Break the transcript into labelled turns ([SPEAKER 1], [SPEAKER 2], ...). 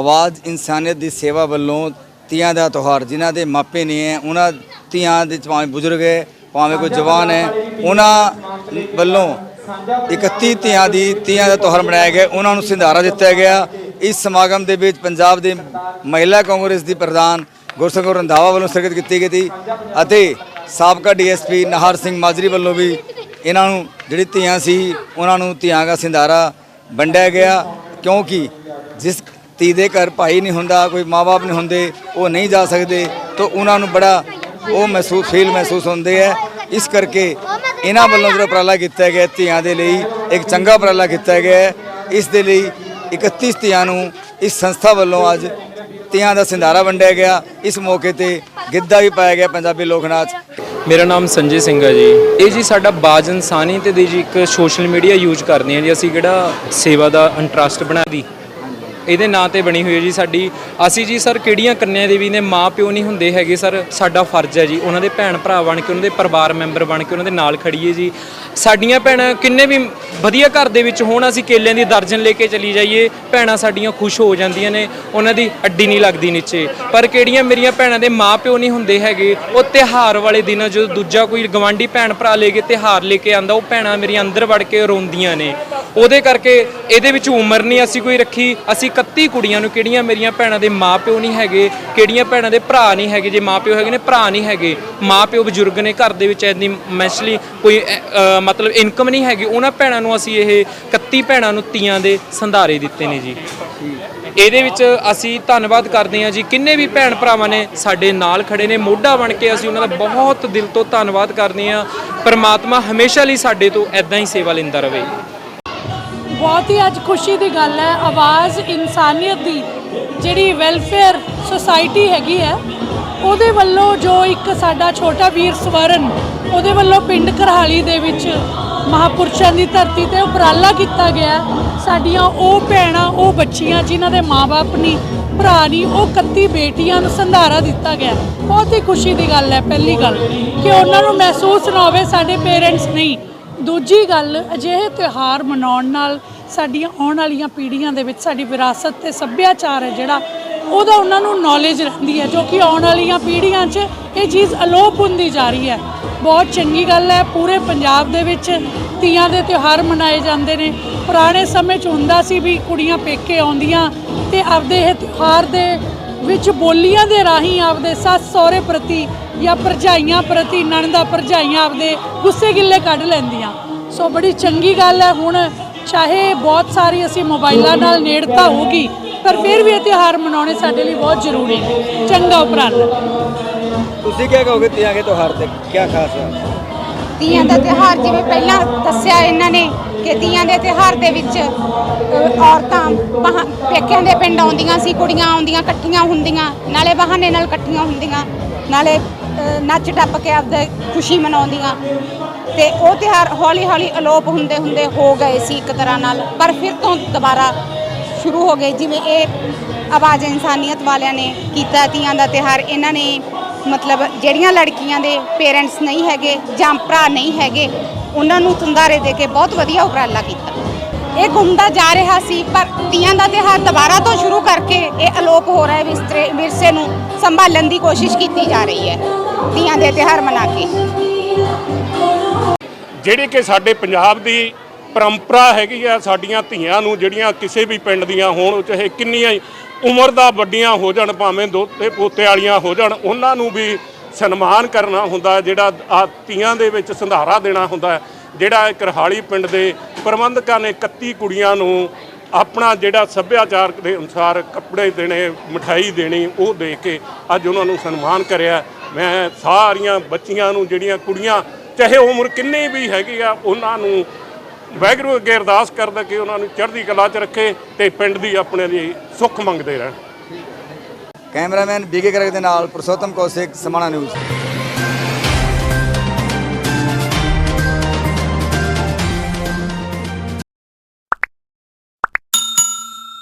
[SPEAKER 1] ਆਵਾਜ਼ ਇਨਸਾਨੀਅਤ ਦੀ ਸੇਵਾ ਵੱਲੋਂ ਤੀਆਂ ਦਾ ਤਿਉਹਾਰ ਜਿਨ੍ਹਾਂ ਦੇ ਮਾਪੇ ਨਹੀਂ ਹੈ ਉਹਨਾਂ ਤੀਆਂ ਦੇ ਭਾਵੇਂ ਬਜ਼ੁਰਗ ਹੈ ਭਾਵੇਂ ਕੋਈ ਜਵਾਨ ਹੈ ਉਹਨਾਂ ਵੱਲੋਂ 31 ਤੀਆਂ ਦੀ ਤੀਆਂ ਦਾ ਤਿਉਹਾਰ ਮਨਾਇਆ ਗਿਆ ਉਹਨਾਂ ਨੂੰ ਸਿੰਧਾਰਾ ਦਿੱਤਾ ਗਿਆ। ਇਸ ਸਮਾਗਮ ਦੇ ਵਿੱਚ ਪੰਜਾਬ ਦੇ ਮਹਿਲਾ ਕਾਂਗਰਸ ਦੀ ਪ੍ਰਧਾਨ ਗੁਰਸੰਗਰ ਰੰਧਾਵਾ ਵੱਲੋਂ ਸ਼ਿਰਕਤ ਕੀਤੀ ਗਈ ਸੀ ਅਤੇ ਸਾਬਕਾ ਡੀਐਸਪੀ ਨਹਰ ਸਿੰਘ ਮਾਜਰੀ ਵੱਲੋਂ ਵੀ ਇਹਨਾਂ ਨੂੰ ਜਿਹੜੀ ਧੀਆਂ ਸੀ ਉਹਨਾਂ ਨੂੰ ਧੀਆਂ ਦਾ ਸਿੰਧਾਰਾ ਵੰਡਿਆ ਗਿਆ ਕਿਉਂਕਿ ਜਿਸ ਧੀ ਦੇ ਘਰ ਭਾਈ ਨਹੀਂ ਹੁੰਦਾ, ਕੋਈ ਮਾਪੇ ਨਹੀਂ ਹੁੰਦੇ, ਉਹ ਨਹੀਂ ਜਾ ਸਕਦੇ, ਤਾਂ ਉਹਨਾਂ ਨੂੰ ਬੜਾ ਉਹ ਮਹਿਸੂਸ ਫੀਲ ਮਹਿਸੂਸ ਹੁੰਦੇ ਹੈ ਇਸ ਕਰਕੇ ਇਹਨਾਂ ਵੱਲੋਂ ਜਿਹੜਾ ਉਪਰਾਲਾ ਕੀਤਾ ਗਿਆ ਧੀਆਂ ਦੇ ਲਈ, ਇੱਕ ਚੰਗਾ ਉਪਰਾਲਾ ਕੀਤਾ ਗਿਆ ਹੈ। ਇਸ ਦੇ ਲਈ 31 ਧੀਆਂ ਨੂੰ ਇਸ ਸੰਸਥਾ ਵੱਲੋਂ ਅੱਜ ਧੀਆਂ ਦਾ ਸਿੰਧਾਰਾ ਵੰਡਿਆ ਗਿਆ। ਇਸ ਮੌਕੇ ਤੇ ਗਿੱਧਾ ਵੀ ਪਾਇਆ ਗਿਆ ਪੰਜਾਬੀ ਲੋਕ ਨਾਚ।
[SPEAKER 2] ਮੇਰਾ ਨਾਮ ਸੰਜੇ ਸਿੰਘ ਹੈ ਜੀ। ਇਹ ਜੀ ਸਾਡਾ ਬਾਜ ਇਨਸਾਨੀ ਤੇ ਦੀ ਜੀ ਇੱਕ ਸੋਸ਼ਲ ਮੀਡੀਆ ਯੂਜ਼ ਕਰਦੇ ਹਾਂ ਜੀ। ਅਸੀਂ ਕਿਹੜਾ ਸੇਵਾ ਦਾ ਇੰਟਰਸਟ ਬਣਾ ਦੀ ਇਹਦੇ ਨਾਂ ਤੇ ਬਣੀ ਹੋਈ ਹੈ ਜੀ ਸਾਡੀ। ਅਸੀਂ ਜੀ ਸਰ ਕਿਹੜੀਆਂ ਕੰਨਿਆਂ ਦੇ ਵੀ ਨੇ, ਮਾਂ ਪਿਓ ਨਹੀਂ ਹੁੰਦੇ ਹੈਗੇ ਸਰ, ਸਾਡਾ ਫਰਜ਼ ਹੈ ਜੀ। ਉਹਨਾਂ ਦੇ ਭੈਣ ਭਰਾ ਬਣ ਕੇ, ਉਹਨਾਂ ਦੇ ਪਰਿਵਾਰ ਮੈਂਬਰ ਬਣ ਕੇ, ਉਹਨਾਂ ਦੇ ਨਾਲ ਖੜੀਏ ਜੀ। ਸਾਡੀਆਂ ਭੈਣਾਂ ਕਿੰਨੇ ਵੀ ਵਧੀਆ ਘਰ ਦੇ ਵਿੱਚ ਹੋਣ, ਅਸੀਂ ਕੇਲਿਆਂ ਦੀ ਦਰਜਨ ਲੈ ਕੇ ਚਲੀ ਜਾਈਏ, ਭੈਣਾਂ ਸਾਡੀਆਂ ਖੁਸ਼ ਹੋ ਜਾਂਦੀਆਂ ਨੇ, ਉਹਨਾਂ ਦੀ ਅੱਡੀ ਨਹੀਂ ਲੱਗਦੀ ਨੀਚੇ। ਪਰ ਕਿਹੜੀਆਂ ਮੇਰੀਆਂ ਭੈਣਾਂ ਦੇ ਮਾਂ ਪਿਓ ਨਹੀਂ ਹੁੰਦੇ ਹੈਗੇ, ਉਹ ਤਿਹਾਰ ਵਾਲੇ ਦਿਨ ਜਦੋਂ ਦੂਜਾ ਕੋਈ ਗਵਾਂਢੀ ਭੈਣ ਭਰਾ ਲੈ ਕੇ ਤਿਹਾਰ ਲੈ ਕੇ ਆਂਦਾ ਉਹ ਭੈਣਾਂ ਮੇਰੀਆਂ ਅੰਦਰ ਵੜ ਕੇ ਰੋਂਦੀਆਂ ਨੇ। ਉਹਦੇ ਕਰਕੇ ਇਹਦੇ ਵਿੱਚ ਉਮਰ ਨਹੀਂ ਅਸੀਂ ਕੋਈ ਰੱਖੀ, ਅਸੀਂ 31 ਕੁੜੀਆਂ ਨੂੰ ਕਿਹੜੀਆਂ ਮੇਰੀਆਂ ਭੈਣਾਂ ਦੇ ਮਾਂ ਪਿਓ ਨਹੀਂ ਹੈਗੇ ਕਿਹੜੀਆਂ ਭੈਣਾਂ ਦੇ ਭਰਾ ਨਹੀਂ ਹੈਗੇ ਜੇ ਮਾਂ ਪਿਓ ਹੈਗੇ ਨੇ ਭਰਾ ਨਹੀਂ ਹੈਗੇ। ਮਾਂ ਪਿਓ ਬਜ਼ੁਰਗ ਨੇ ਘਰ ਦੇ ਵਿੱਚ ਐਨੀ ਮੈਂਸ਼ਲੀ ਕੋਈ ਅ, ਮਤਲਬ ਇਨਕਮ ਨਹੀਂ ਹੈਗੀ ਉਹਨਾਂ ਭੈਣਾਂ ਨੂੰ ਅਸੀਂ ਇਹ 31 ਭੈਣਾਂ ਨੂੰ ਤੀਆਂ ਦੇ ਸੰਧਾਰੇ ਦਿੱਤੇ ਨੇ ਜੀ। ਇਹਦੇ ਵਿੱਚ ਅਸੀਂ ਧੰਨਵਾਦ ਕਰਦੇ ਹਾਂ ਜੀ ਕਿੰਨੇ ਵੀ ਭੈਣ ਭਰਾਵਾਂ ਨੇ ਸਾਡੇ ਨਾਲ ਖੜੇ ਨੇ ਮੋਢਾ ਬਣ ਕੇ ਅਸੀਂ ਉਹਨਾਂ ਦਾ ਬਹੁਤ ਦਿਲ ਤੋਂ ਧੰਨਵਾਦ ਕਰਦੇ ਹਾਂ। ਪਰਮਾਤਮਾ ਹਮੇਸ਼ਾ ਲਈ ਸਾਡੇ ਤੋਂ ਐਦਾਂ ਹੀ ਸੇਵਾ ਲੈਂਦਾ ਰਹੇ
[SPEAKER 3] ਬਹੁਤ ਹੀ ਅੱਜ ਖੁਸ਼ੀ ਦੀ ਗੱਲ ਹੈ। ਆਵਾਜ਼ ਇਨਸਾਨੀਅਤ ਦੀ ਜਿਹੜੀ ਵੈਲਫੇਅਰ ਸੁਸਾਇਟੀ ਹੈਗੀ ਹੈ, ਉਹਦੇ ਵੱਲੋਂ ਜੋ ਇੱਕ ਸਾਡਾ ਛੋਟਾ ਵੀਰ ਸਵਰਨ, ਉਹਦੇ ਵੱਲੋਂ ਪਿੰਡ ਕਰਹਾਲੀ ਦੇ ਵਿੱਚ ਮਹਾਪੁਰਸ਼ਾਂ ਦੀ ਧਰਤੀ ਤੇ ਉਪਰਾਲਾ ਕੀਤਾ ਗਿਆ ਸਾਡੀਆਂ ਉਹ ਭੈਣਾਂ, ਉਹ ਬੱਚੀਆਂ ਜਿਨ੍ਹਾਂ ਦੇ ਮਾਪੇ ਨਹੀਂ ਭਰਾ ਨਹੀਂ ਉਹ 31 ਬੇਟੀਆਂ ਨੂੰ ਸੰਧਾਰਾ ਦਿੱਤਾ ਗਿਆ ਬਹੁਤ ਹੀ ਖੁਸ਼ੀ ਦੀ ਗੱਲ ਹੈ, ਪਹਿਲੀ ਗੱਲ। ਕਿ ਉਹਨਾਂ ਨੂੰ ਮਹਿਸੂਸ ਨਾ ਹੋਵੇ ਸਾਡੇ ਪੇਰੈਂਟਸ ਨਹੀਂ। ਦੂਜੀ ਗੱਲ, ਅਜਿਹੇ ਤਿਉਹਾਰ ਮਨਾਉਣ ਨਾਲ ਸਾਡੀਆਂ ਆਉਣ ਵਾਲੀਆਂ ਪੀੜ੍ਹੀਆਂ ਦੇ ਵਿੱਚ ਸਾਡੀ ਵਿਰਾਸਤ ਤੇ ਸੱਭਿਆਚਾਰ ਹੈ ਜਿਹੜਾ, ਉਹਦਾ ਉਹਨਾਂ ਨੂੰ ਨੌਲੇਜ ਰਹਿੰਦੀ ਹੈ, ਜੋ ਕਿ ਆਉਣ ਵਾਲੀਆਂ ਪੀੜ੍ਹੀਆਂ 'ਚ ਇਹ ਚੀਜ਼ ਅਲੋਪ ਹੁੰਦੀ ਜਾ ਰਹੀ ਹੈ। ਬਹੁਤ ਚੰਗੀ ਗੱਲ ਹੈ, ਪੂਰੇ ਪੰਜਾਬ ਦੇ ਵਿੱਚ ਤੀਆਂ ਦੇ ਤਿਉਹਾਰ ਮਨਾਏ ਜਾਂਦੇ ਨੇ। ਪੁਰਾਣੇ ਸਮੇਂ 'ਚ ਹੁੰਦਾ ਸੀ ਵੀ ਕੁੜੀਆਂ ਪੇਕੇ ਆਉਂਦੀਆਂ ਤੇ ਆਪਦੇ ਇਹ ਤਿਉਹਾਰ ਦੇ ਵਿੱਚ ਬੋਲੀਆਂ ਦੇ ਰਾਹੀਂ ਆਪਦੇ ਸੱਸ ਸਹੁਰੇ ਪ੍ਰਤੀ ਜਾਂ ਭਰਜਾਈਆਂ ਪ੍ਰਤੀ ਨਣਦਾ ਭਰਜਾਈਆਂ ਆਪਦੇ ਗੁੱਸੇ ਗਿੱਲੇ ਕੱਢ ਲੈਂਦੀਆਂ। ਸੋ ਬੜੀ ਚੰਗੀ ਗੱਲ ਹੈ ਹੁਣ ਚਾਹੇ ਬਹੁਤ ਸਾਰੀ ਅਸੀਂ ਮੋਬਾਈਲਾਂ ਨਾਲ ਨੇੜਤਾ ਹੋਗੀ ਪਰ ਫਿਰ ਵੀ ਇਹ ਤਿਉਹਾਰ ਮਨਾਉਣੇ ਸਾਡੇ ਲਈ ਬਹੁਤ ਜ਼ਰੂਰੀ ਨੇ। ਚੰਗਾ ਉਪਰਾਲਾ।
[SPEAKER 1] ਤੁਸੀਂ ਕੀ ਕਹੋਗੇ ਤੀਆਂ ਦੇ ਤਿਉਹਾਰ ਤੇ? ਕੀ ਖਾਸ ਹੈ?
[SPEAKER 4] ਤੀਆਂ ਦਾ ਤਿਉਹਾਰ ਜਿਵੇਂ ਪਹਿਲਾਂ ਦੱਸਿਆ ਇਹਨਾਂ ਨੇ ਕਿ ਤੀਆਂ ਦੇ ਤਿਉਹਾਰ ਦੇ ਵਿੱਚ ਔਰਤਾਂ ਬਹਾ- ਪੇਕਿਆਂ ਦੇ ਪਿੰਡ ਆਉਂਦੀਆਂ ਸੀ ਕੁੜੀਆਂ ਆਉਂਦੀਆਂ ਇਕੱਠੀਆਂ ਹੁੰਦੀਆਂ ਨਾਲੇ ਬਹਾਨੇ ਨਾਲ ਇਕੱਠੀਆਂ ਹੁੰਦੀਆਂ ਨਾਲੇ ਨੱਚ ਟੱਪ ਕੇ ਆਪਦੇ ਖੁਸ਼ੀ ਮਨਾਉਂਦੀਆਂ। ਤੇ ਉਹ ਤਿਉਹਾਰ ਹੌਲੀ ਹੌਲੀ ਅਲੋਪ ਹੁੰਦੇ ਹੁੰਦੇ ਹੋ ਗਏ ਸੀ ਇੱਕ ਤਰ੍ਹਾਂ ਨਾਲ। ਪਰ ਫਿਰ ਤੋਂ ਦੁਬਾਰਾ ਸ਼ੁਰੂ ਹੋ ਗਏ। ਜਿਵੇਂ ਇਹ ਆਵਾਜ਼ ਇਨਸਾਨੀਅਤ ਵਾਲਿਆਂ ਨੇ ਕੀਤਾ ਤੀਆਂ ਦਾ ਤਿਉਹਾਰ, ਇਹਨਾਂ ਨੇ ਮਤਲਬ ਜਿਹੜੀਆਂ ਲੜਕੀਆਂ ਦੇ ਪੇਰੈਂਟਸ ਨਹੀਂ ਹੈਗੇ ਜਾਂ ਭਰਾ ਨਹੀਂ ਹੈਗੇ, ਉਹਨਾਂ ਨੂੰ ਤੁੰਦਾਰੇ ਦੇ ਕੇ ਬਹੁਤ ਵਧੀਆ ਉਪਰਾਲਾ ਕੀਤਾ। ਇਹ ਗੁੰਮਦਾ ਜਾ ਰਿਹਾ ਸੀ, ਪਰ ਤੀਆਂ ਦਾ ਤਿਉਹਾਰ ਦੁਬਾਰਾ ਤੋਂ ਸ਼ੁਰੂ ਕਰਕੇ ਇਹ ਅਲੋਪ ਹੋ ਰਿਹਾ ਵਿਸਤਰੇ, ਵਿਰਸੇ ਨੂੰ ਸੰਭਾਲਣ ਦੀ ਕੋਸ਼ਿਸ਼ ਕੀਤੀ ਜਾ ਰਹੀ ਹੈ, ਤੀਆਂ ਦੇ ਤਿਉਹਾਰ ਮਨਾ ਕੇ।
[SPEAKER 5] ਜਿਹੜੀ ਕਿ ਸਾਡੇ ਪੰਜਾਬ ਦੀ ਪਰੰਪਰਾ ਹੈਗੀ ਆ, ਸਾਡੀਆਂ ਧੀਆਂ ਨੂੰ ਜਿਹੜੀਆਂ ਕਿਸੇ ਵੀ ਪਿੰਡ ਦੀਆਂ ਹੋਣ, ਚਾਹੇ ਕਿੰਨੀਆਂ ਉਮਰ ਦਾ ਵੱਡੀਆਂ ਹੋ ਜਾਣ, ਭਾਵੇਂ ਦੋਤੇ ਪੋਤੇ ਵਾਲੀਆਂ ਹੋ ਜਾਣ, ਉਹਨਾਂ ਨੂੰ ਵੀ ਸਨਮਾਨ ਕਰਨਾ ਹੁੰਦਾ, ਜਿਹੜਾ ਆ ਤੀਆਂ ਦੇ ਵਿੱਚ ਸੰਧਾਰਾ ਦੇਣਾ ਹੁੰਦਾ, ਜਿਹੜਾ ਕਰਹਾਲੀ ਪਿੰਡ ਦੇ ਪ੍ਰਬੰਧਕਾਂ ਨੇ 31 ਕੁੜੀਆਂ ਨੂੰ ਆਪਣਾ ਜਿਹੜਾ ਸੱਭਿਆਚਾਰ ਦੇ ਅਨੁਸਾਰ ਕੱਪੜੇ ਦੇਣੇ ਮਠਾਈ ਦੇਣੀ, ਉਹ ਦੇ ਕੇ ਅੱਜ ਉਹਨਾਂ ਨੂੰ ਸਨਮਾਨ ਕਰਿਆ। ਮੈਂ ਸਾਰੀਆਂ ਬੱਚੀਆਂ ਨੂੰ, ਜਿਹੜੀਆਂ ਕੁੜੀਆਂ, ਚਾਹੇ ਉਮਰ ਕਿੰਨੀ ਵੀ ਹੈਗੀ ਆ, ਉਹਨਾਂ ਨੂੰ ਵਾਹਿਗੁਰੂ ਅੱਗੇ ਅਰਦਾਸ ਕਰਦਾ ਕਿ ਉਹਨਾਂ ਨੂੰ ਚੜ੍ਹਦੀ ਕਲਾ 'ਚ ਰੱਖੇ ਤੇ ਪਿੰਡ ਦੀ ਆਪਣੇ ਦੀ ਸੁੱਖ ਮੰਗਦੇ ਰਹਿਣ।
[SPEAKER 1] ਕੈਮਰਾਮੈਨ ਬੀਕੇ ਕਰਕ ਦੇ ਨਾਲ ਪ੍ਰਸੋਤਮ ਕੌਸ਼ਿਕ ਸਮਾਣਾ ਨਿਊਜ਼।